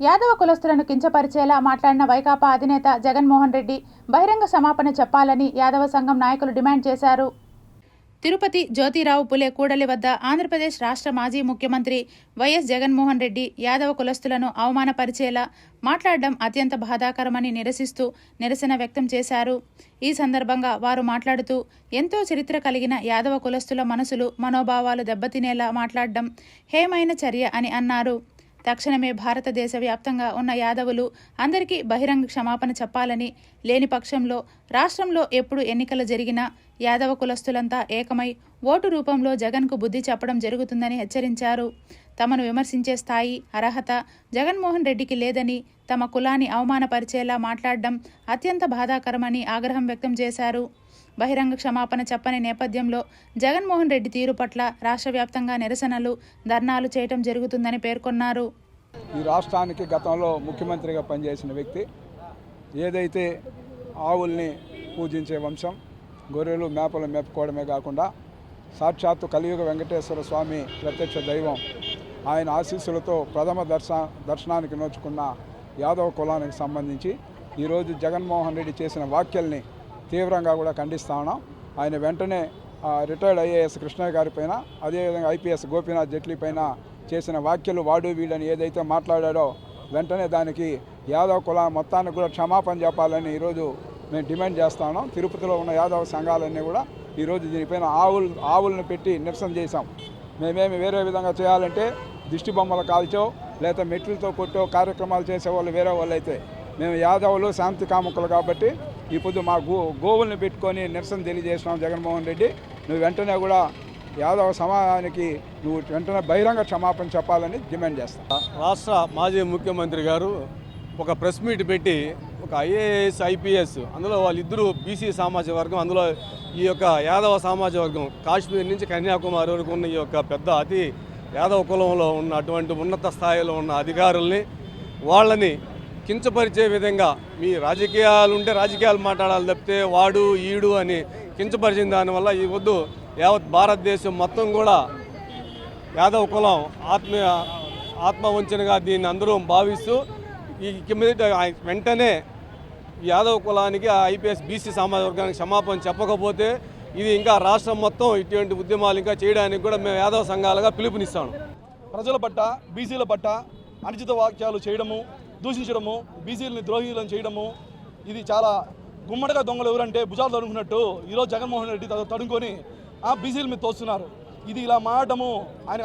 యాదవ కులస్తులను కించపరిచేలా మాట్లాడిన వైకాపా అధినేత జగన్మోహన్ రెడ్డి బహిరంగ సమాపన చెప్పాలని యాదవ సంఘం నాయకులు డిమాండ్ చేశారు. తిరుపతి జ్యోతిరావు పులే కూడలి వద్ద ఆంధ్రప్రదేశ్ రాష్ట్ర మాజీ ముఖ్యమంత్రి వైఎస్ జగన్మోహన్ రెడ్డి యాదవ కులస్తులను అవమానపరిచేలా మాట్లాడడం అత్యంత బాధాకరమని నిరసిస్తూ నిరసన వ్యక్తం చేశారు. ఈ సందర్భంగా వారు మాట్లాడుతూ ఎంతో చరిత్ర కలిగిన యాదవ కులస్తుల మనసులు మనోభావాలు దెబ్బతినేలా మాట్లాడడం హేమైన చర్య అని అన్నారు. తక్షణమే భారతదేశ వ్యాప్తంగా ఉన్న యాదవులు అందరికీ బహిరంగ క్షమాపణ చెప్పాలని లేని పక్షంలో రాష్ట్రంలో ఎప్పుడు ఎన్నికలు జరిగినా యాదవ కులస్తులంతా ఏకమై ఓటు రూపంలో జగన్కు బుద్ధి చెప్పడం జరుగుతుందని హెచ్చరించారు. తమను విమర్శించే స్థాయి అర్హత జగన్మోహన్ రెడ్డికి లేదని తమ కులాన్ని అవమానపరిచేలా మాట్లాడడం అత్యంత బాధాకరమని ఆగ్రహం వ్యక్తం చేశారు. బహిరంగ క్షమాపణ చెప్పని నేపథ్యంలో జగన్మోహన్ రెడ్డి తీరు పట్ల రాష్ట్ర వ్యాప్తంగా నిరసనలు ధర్నాలు చేయటం జరుగుతుందని పేర్కొన్నారు. ఈ రాష్ట్రానికి గతంలో ముఖ్యమంత్రిగా పనిచేసిన వ్యక్తి ఏదైతే ఆవుల్ని పూజించే వంశం గొర్రెలు మేపలు మేపుకోవడమే కాకుండా సాక్షాత్తు కలియుగ వెంకటేశ్వర స్వామి ప్రత్యక్ష దైవం ఆయన ఆశీస్సులతో ప్రథమ దర్శ దర్శనానికి నోచుకున్న యాదవ కులానికి సంబంధించి ఈరోజు జగన్మోహన్ రెడ్డి చేసిన వ్యాఖ్యల్ని తీవ్రంగా కూడా ఖండిస్తా ఉన్నాం. ఆయన వెంటనే రిటైర్డ్ ఐఏఎస్ కృష్ణయ్య గారి పైన అదేవిధంగా ఐపీఎస్ గోపీనాథ్ జైట్లీ పైన చేసిన వ్యాఖ్యలు వాడు వీళ్ళని ఏదైతే మాట్లాడాడో వెంటనే దానికి యాదవ్ కుల మొత్తానికి కూడా క్షమాపణ చెప్పాలని ఈరోజు మేము డిమాండ్ చేస్తాను తిరుపతిలో ఉన్న యాదవ సంఘాలన్నీ కూడా ఈరోజు దీనిపైన ఆవులు ఆవులను పెట్టి నిరసన చేశాం. మేమేమి వేరే విధంగా చేయాలంటే దిష్టి బొమ్మలు కాల్చో లేదా మెట్లతో కొట్టో కార్యక్రమాలు చేసే వాళ్ళు వేరే వాళ్ళు అయితే మేము యాదవులు శాంతి కాముకులు కాబట్టి ఇప్పుడు మా గో గోవుల్ని పెట్టుకొని నిరసన తెలియజేస్తున్నాం జగన్మోహన్ రెడ్డి. నువ్వు వెంటనే కూడా యాదవ సమాజానికి నువ్వు వెంటనే బహిరంగ క్షమాపణ చెప్పాలని డిమాండ్ చేస్తా. రాష్ట్ర మాజీ ముఖ్యమంత్రి గారు ఒక ప్రెస్ మీట్ పెట్టి ఒక ఐఏఎస్ ఐపీఎస్ అందులో వాళ్ళిద్దరూ బీసీ సామాజిక వర్గం అందులో ఈ యొక్క యాదవ సామాజిక వర్గం కాశ్మీర్ నుంచి కన్యాకుమారి వరకు ఉన్న ఈ యొక్క పెద్ద అతి యాదవ కులంలో ఉన్న అటువంటి ఉన్నత స్థాయిలో ఉన్న అధికారుల్ని వాళ్ళని కించపరిచే విధంగా మీ రాజకీయాలు ఉంటే రాజకీయాలు మాట్లాడాలి తప్పితే వాడు ఈడు అని కించపరిచిన దానివల్ల ఈ వద్దు. యావత్ భారతదేశం మొత్తం కూడా యాదవ కులం ఆత్మీయ ఆత్మవంచనగా దీన్ని అందరూ భావిస్తూ ఈ కింద వెంటనే యాదవ కులానికి ఐపీఎస్ బీసీ సామాజిక వర్గానికి క్షమాపణ చెప్పకపోతే ఇది ఇంకా రాష్ట్రం మొత్తం ఇటువంటి ఉద్యమాలు ఇంకా చేయడానికి కూడా మేము యాదవ సంఘాలుగా పిలుపునిస్తాను ప్రజల పట్ల బీసీల పట్ల అనుచిత వాక్యాలు చేయడము దూషించడము బీసీలని ద్రోహీలను చేయడము ఇది చాలా గుమ్మడిగా దొంగలు ఎవరంటే భుజాలు తడుముకున్నట్టు ఈరోజు జగన్మోహన్ రెడ్డి తడు- తడుముకొని ఆ బీసీల మీద తోస్తున్నారు. ఇది ఇలా మారడము ఆయన